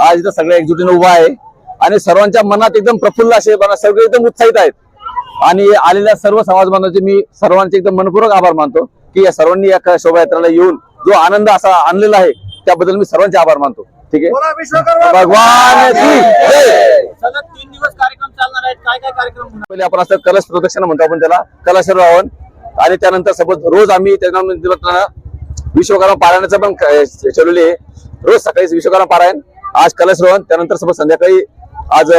आज इथं सगळ्या एकजुटीने उभा आहे. आणि सर्वांच्या मनात एकदम प्रफुल्ल असे सगळे एकदम उत्साहित आहेत. आणि आलेल्या सर्व समाज बांधवांचे मी सर्वांचे एकदम मनपूर्वक आभार मानतो की या सर्वांनी या शोभायात्रेला येऊन जो आनंद असा आणलेला आहे त्याबद्दल मी सर्वांचे आभार मानतो. ठीक आहे? भगवान की जय. सलग तीन दिवस कार्यक्रम चालणार आहेत. काय काय कार्यक्रम होणार? पहिले आपण असं कलश प्रदक्षिणा म्हणतो आपण त्याला कलश रावण आणि त्यानंतर सपोज रोज आम्ही त्यानंतर विश्वकर्मा पारायणाचं पण ठेवलेले आहे रोज सकाळी विश्वकर्मा पारायण. आज कलशरोहण त्यानंतर सपोज संध्याकाळी आज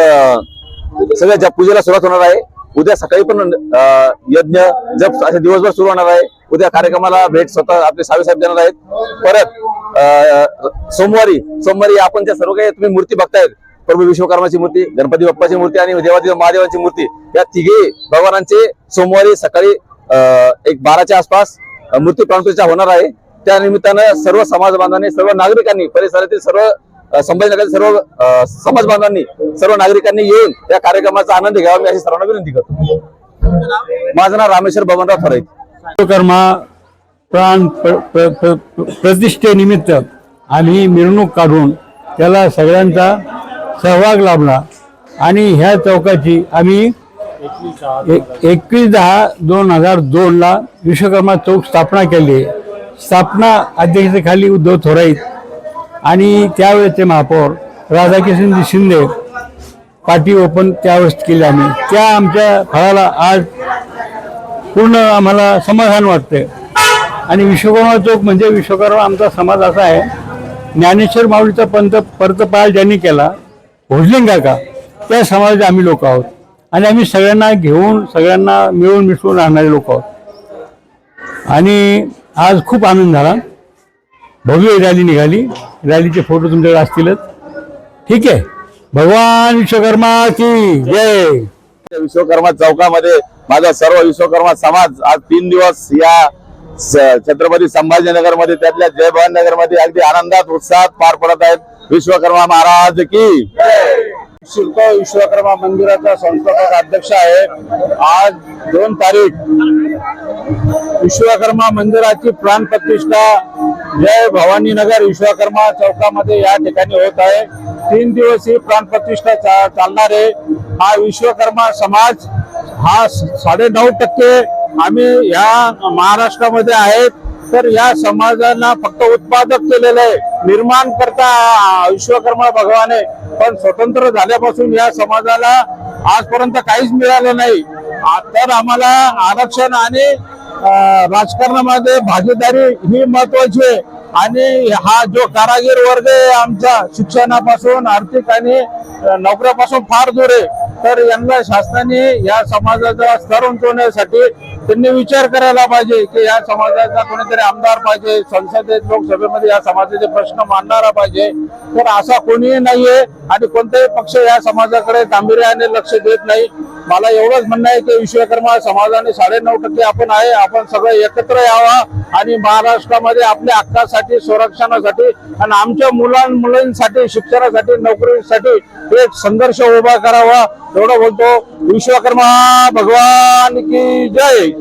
सगळ्या ज्या पूजेला सुरुवात होणार आहे उद्या सकाळी पण यज्ञ जप असे दिवसभर सुरू होणार आहे. उद्या कार्यक्रमाला भेट स्वतः आपले सावे साहेब देणार आहेत. परत सोमवारी सोमवारी आपण ज्या सर्व काही तुम्ही मूर्ती बघतायत प्रभू विश्वकर्माची मूर्ती गणपती बाप्पाची मूर्ती आणि देवादेव महादेवाची मूर्ती या तिघे भगवानांचे सोमवारी सकाळी अं, एक बाराच्या आसपास मूर्ती प्राणप्रतिष्ठा होणार आहे. त्या निमित्तानं सर्व समाज बांधवांनी सर्व नागरिकांनी परिसरातील सर्व संभाजीनगर सर्व समाज बांधवांनी सर्व नागरिकांनी येऊन या कार्यक्रमाचा आनंद घ्यावा मी अशी सर्वांना विनंती करतो. माझं नाव रामेश्वर बबनराव थोराईत विश्वकर्मा प्राण प्र- प्रतिष्ठेनिमित्त आम्ही मिरवणूक काढून त्याला सगळ्यांचा सहभाग लाभला. आणि ह्या चौकाची आम्ही एकवीस दहा दोन हजार दोनला विश्वकर्मा चौक स्थापना केली. स्थापना अध्यक्षतेखाली उद्धव थोराईत आणि त्यावेळेचे महापौर राधाकिशन शिंदे पार्टी ओपन त्यावेळेस केली आम्ही. त्या आमच्या फळाला आज पूर्ण आम्हाला समाधान वाटते आणि विश्वकर्मा चौक म्हणजे विश्वकर्मा आमचा समाज असा आहे. ज्ञानेश्वर माऊलीचा पंत परतपाल ज्यांनी केला भोजलिंग काका त्या समाजाचे आम्ही लोक आहोत. आणि आम्ही सगळ्यांना घेऊन सगळ्यांना मिळून मिसळून राहणारे लोक आहोत. आणि आज खूप आनंद झाला. भव्य रॅली निघाली. रॅलीचे फोटो तुमच्याकडे असतीलच. ठीक आहे. भगवान विश्वकर्मा की जय. विश्वकर्मा चौकामध्ये माझा सर्व विश्वकर्मा समाज आज तीन दिवस या छत्रपती संभाजीनगरमध्ये त्यातल्या जय भवानी नगरमध्ये अगदी आनंदात उत्साहात पार पडत आहेत. विश्वकर्मा महाराज की शिल्प विश्वकर्मा मंदिराचा संस्थापक अध्यक्ष आहे. आज दोन तारीख. विश्वकर्मा मंदिराची प्राण प्रतिष्ठा जय भवानी नगर विश्वकर्मा चौकामध्ये या ठिकाणी होत आहे. तीन दिवस ही प्राण प्रतिष्ठा चा- चालणार आहे. हा विश्वकर्मा समाज हा साडे नऊ टक्के आम्ही या महाराष्ट्रामध्ये आहेत. तर या समाजाला फक्त उत्पादक केलेलं आहे. निर्माण करता विश्वकर्मा भगवान. आहे पण स्वतंत्र झाल्यापासून या समाजाला आजपर्यंत काहीच मिळालं नाही. तर आम्हाला आरक्षण आणि राजकारणामध्ये भागीदारी ही महत्वाची आहे. आणि हा जो कारागीर वर्ग आहे आमच्या शिक्षणापासून आर्थिक आणि नोकऱ्यापासून फार दूर आहे. तर यांना शासनाने या समाजाचा स्तर उंचवण्यासाठी त्यांनी विचार करायला पाहिजे की या समाजाचा कोणीतरी आमदार पाहिजे संसदेत लोकसभेमध्ये या समाजाचे प्रश्न मांडणारा पाहिजे. तर असा कोणीही नाहीये आणि कोणताही पक्ष या समाजाकडे गांभीर्याने लक्ष देत नाही. मला एवढंच म्हणणं आहे की विश्वकर्मा समाजाने साडे नऊ टक्के आपण आहे. आपण सगळे एकत्र यावा आणि महाराष्ट्रामध्ये आपल्या हक्कासाठी संरक्षणासाठी आणि आमच्या मुलां मुलींसाठी शिक्षणासाठी नोकरीसाठी एक संघर्ष उभा करावा. एवढं बोलतो. विश्वकर्मा भगवान की जय.